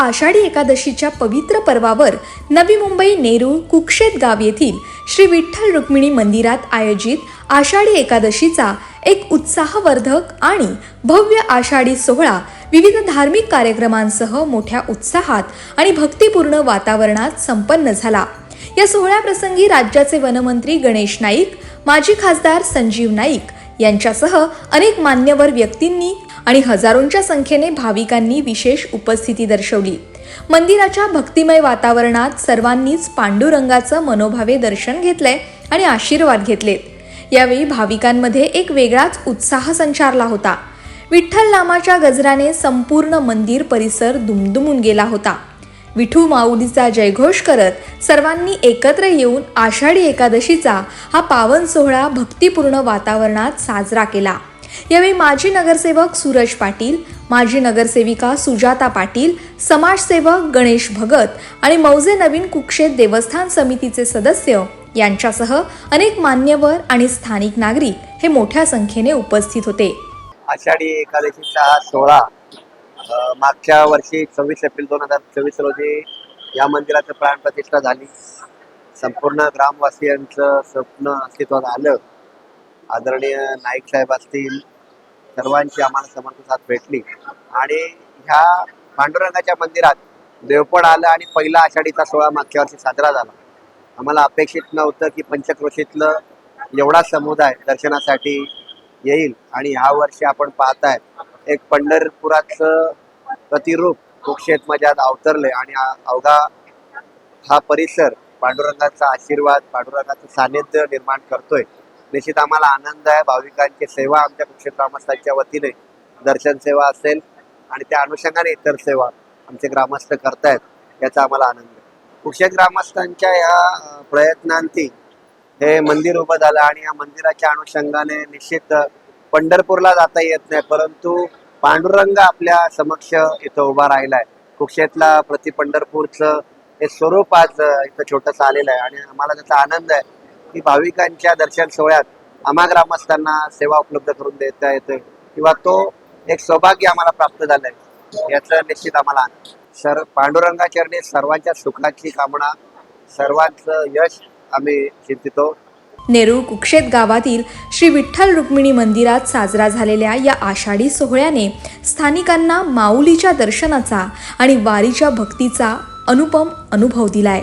आषाढी एकादशीच्या पवित्र पर्वावर नवी मुंबई नेरूळ कुक्षेत गाव येथील श्री विठ्ठल रुक्मिणी मंदिरात आयोजित आषाढी एकादशीचा एक उत्साहवर्धक आणि भव्य आषाढी सोहळा विविध धार्मिक कार्यक्रमांसह मोठ्या उत्साहात आणि भक्तिपूर्ण वातावरणात संपन्न झाला. या सोहळ्याप्रसंगी राज्याचे वनमंत्री गणेश नाईक माजी खासदार संजीव नाईक यांच्यासह अनेक मान्यवर व्यक्तींनी आणि हजारोंच्या संख्येने भाविकांनी विशेष उपस्थिती दर्शवली. मंदिराच्या भक्तिमय वातावरणात सर्वांनीच पांडुरंगाचं मनोभावे दर्शन घेतलंय आणि आशीर्वाद घेतलेत. यावेळी भाविकांमध्ये एक वेगळाच उत्साह संचारला होता. विठ्ठल नामाच्या गजराने संपूर्ण मंदिर परिसर दुमदुमून गेला होता. विठू माऊलीचा जयघोष करत सर्वांनी एकत्र येऊन आषाढी एकादशीचा हा पावन सोहळा भक्तिपूर्ण वातावरणात साजरा केला. यावेळी माजी नगरसेवक सूरज पाटील माजी नगरसेविका सुजाता पाटील समाजसेवक गणेश भगत आणि मौजे नवीन कुक्षेत देवस्थान समितीचे सदस्य यांच्यासह अनेक मान्यवर आणि स्थानिक नागरिक हे मोठ्या संख्येने उपस्थित होते. आषाढी एकादशीचा सोहळा मागच्या वर्षी सव्वीस एप्रिल दोन हजार चोवीस रोजी या मंदिराचं प्राणप्रतिष्ठा झाली. संपूर्ण ग्रामवासियांचं स्वप्न अस्तित्वात आलं. आदरणीय नाईक साहेब असतील सर्वांची आम्हाला समर्थ साथ भेटली. आणि ह्या पांडुरंगाच्या मंदिरात देवपण आलं आणि पहिला आषाढीचा सोहळा मागच्या वर्षी साजरा झाला. आम्हाला अपेक्षित नव्हतं की पंचक्रोशीतलं एवढा समुदाय दर्शनासाठी येईल आणि ह्या वर्षी आपण पाहताय एक पंढरपुराचं प्रतिरूप कुक्षेत मजात अवतरले आणि अवघा हा परिसर पांडुरंगाचा आशीर्वाद पांडुरंगाचं सानिध्य निर्माण करतोय. निश्चित आम्हाला आनंद आहे. भाविकांची सेवा आमच्या कुक्षेत ग्रामस्थांच्या वतीने दर्शन सेवा असेल आणि त्या अनुषंगाने इतर सेवा आमचे ग्रामस्थ करतायत याचा आम्हाला आनंद आहे. कुक्षेत ग्रामस्थांच्या या प्रयत्नांती हे मंदिर उभं झालं आणि या मंदिराच्या अनुषंगाने निश्चित पंढरपूरला जाता येत नाही परंतु पांडुरंग आपल्या समक्ष इथं उभा राहिलाय. कुक्षेतला प्रति पंढरपूरचं हे स्वरूप आज इथं छोटंसं आलेलं आहे आणि आम्हाला त्याचा आनंद आहे. की भाविकांच्या दर्शन सोहळ्यात आम्हा ग्रामस्थांना सेवा उपलब्ध करून देता येते किंवा तो एक सौभाग्य आम्हाला प्राप्त झालंय. याचं निश्चित आम्हाला सर पांडुरंगाचरणी सर्वांच्या सुखाची कामना सर्वांचं यश आम्ही चिंतितो. नेरूळ कुक्षेत गावातील श्री विठ्ठल रुक्मिणी मंदिरात साजरा झालेल्या या आषाढी सोहळ्याने स्थानिकांना माऊलीच्या दर्शनाचा आणि वारीच्या भक्तीचा अनुपम अनुभव दिलाय.